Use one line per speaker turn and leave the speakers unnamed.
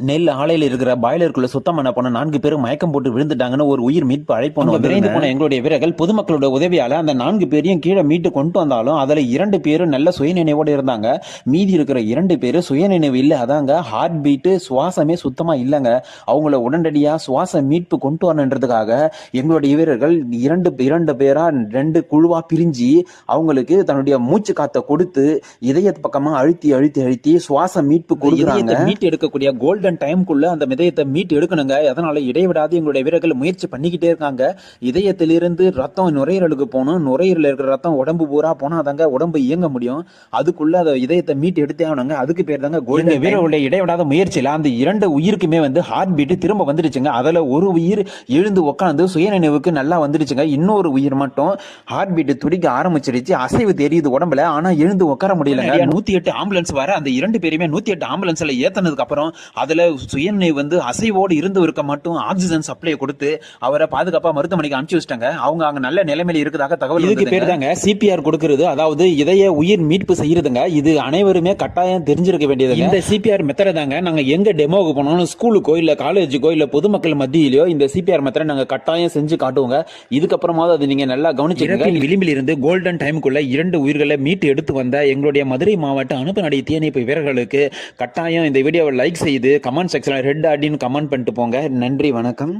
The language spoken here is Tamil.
நெல் ஆலையில் இருக்கிற பாய்லருக்குள்ள சுத்தம் பண்ண போன நான்கு பேரும் மயக்கம் போட்டு விழுந்துட்டாங்கன்னு ஒரு உயிர் மீட்பு அழைப்பு விரைந்து போன எங்களுடைய வீரர்கள் பொதுமக்களோட உதவியால அந்த நான்கு பேரையும் கீழே மீட்டு கொண்டு வந்தாலும் அதுல இரண்டு பேரும் நல்ல சுயநினைவோடு இருந்தாங்க. மீதி இருக்கிற இரண்டு பேரும் சுயநினைவு இல்ல. அதாங்க ஹார்ட் பீட்டு சுவாசமே சுத்தமா இல்லைங்க. அவங்கள உடனடியா சுவாச மீட்பு கொண்டு வரணுன்றதுக்காக எங்களுடைய வீரர்கள் இரண்டு இரண்டு பேரா ரெண்டு குழுவா பிரிஞ்சு அவங்களுக்கு தன்னுடைய மூச்சு காத்த கொடுத்து இதய பக்கமா அழுத்தி அழுத்தி அழுத்தி சுவாச மீட்பு கொடுக்குறாங்க. மீட் எடுக்கக்கூடிய கோல்டன் டைம்குள்ள அந்த இதயத்தை மீட் எடுக்கணுங்க. அதனால இடைவிடாது. எங்களுடைய வீரர்கள் முயற்சி பண்ணிக்கிட்டே இருக்காங்க. இதயத்திலிருந்து ரத்தம் நுரையீரலுக்கு போகணும். நுரையீரல இருக்கிற ரத்தம் உடம்பு பூரா போனா தாங்க உடம்பு இயங்க முடியும். அதுக்குள்ள அந்த இதயத்தை மீட் எடுத்தே ஆகணுங்க. அதுக்கு பேர் தாங்க கோல்டன் வீரர்களுடைய இடைவிடாத முயற்சியில அந்த இரண்டு உயிருக்குமே வந்து ஹார்ட் பீட் திரும்ப வந்துடுச்சுங்க. அதுல ஒரு உயிர் எழுந்து உட்காந்து சுயநினைவுக்கு நல்லா வந்துடுச்சுங்க. இன்னொரு உயிர் மட்டும் ஹார்ட் பீட் துடிக்க ஆரம்பிச்சிருச்சு அசைவு தெரியுது உடம்புல. ஆனா எழுந்து உட்கார முடியலங்க. நூத்தி எட்டு ஆம்புலன்ஸ் வர அந்த இரண்டு பேருமே நூத்தி எட்டு ஆம்புலன்ஸ்ல ஏத்தனதுக்கு அப்புறம் அதுல சுயநினைவு வந்து அசைவோடு இருந்தவருக்கு மட்டும் ஆக்சிஜன் சப்ளை கொடுத்து அவரை பாதுகாப்பா மருத்துவமனைக்கு அனுப்பிச்சு வச்சிட்டாங்க. அவங்க அங்க நல்ல நிலைமையில இருக்கிறதாக தகவல் இதுக்கு பேர் தாங்க சிபிஆர் கொடுக்கிறது அதாவது இதய உயிர் மீட்பு செய்யறதுங்க. இது அனைவருமே கட்டாயம் தெரிஞ்சிருக்க வேண்டியது இந்த சிபிஆர் மெத்தட தாங்க நாங்க எங்க டெமோவுக்கு போனோம் ஸ்கூலுக்கோ இல்ல காலேஜுக்கோ இல்ல பொதுமக்கள் மத்தியிலயோ இந்த சிபிஆர் மெத்தட நாங்க கட்டாயம் செஞ்சு காட்டுவோங்க. இதுக்கப்புறமாவது அது நீங்க நல்லா கவனிச்சுக்கோங்க. விளிம்பில் இருந்து கோல்டன் டைமுக்குள்ள இரண்டு உயிர்களை மீட்டு எடுத்து வந்த எங்களுடைய மதுரை மாவட்ட அனுப்பு நடை தீயணைப்பு வீரர்களுக்கு கட்டாயம் இந்த வீடியோவை லைக் செய்து கமெண்ட் செக்ஷன்ல ரெட் அடின்னு கமெண்ட் பண்ணிட்டு போங்க. நன்றி வணக்கம்.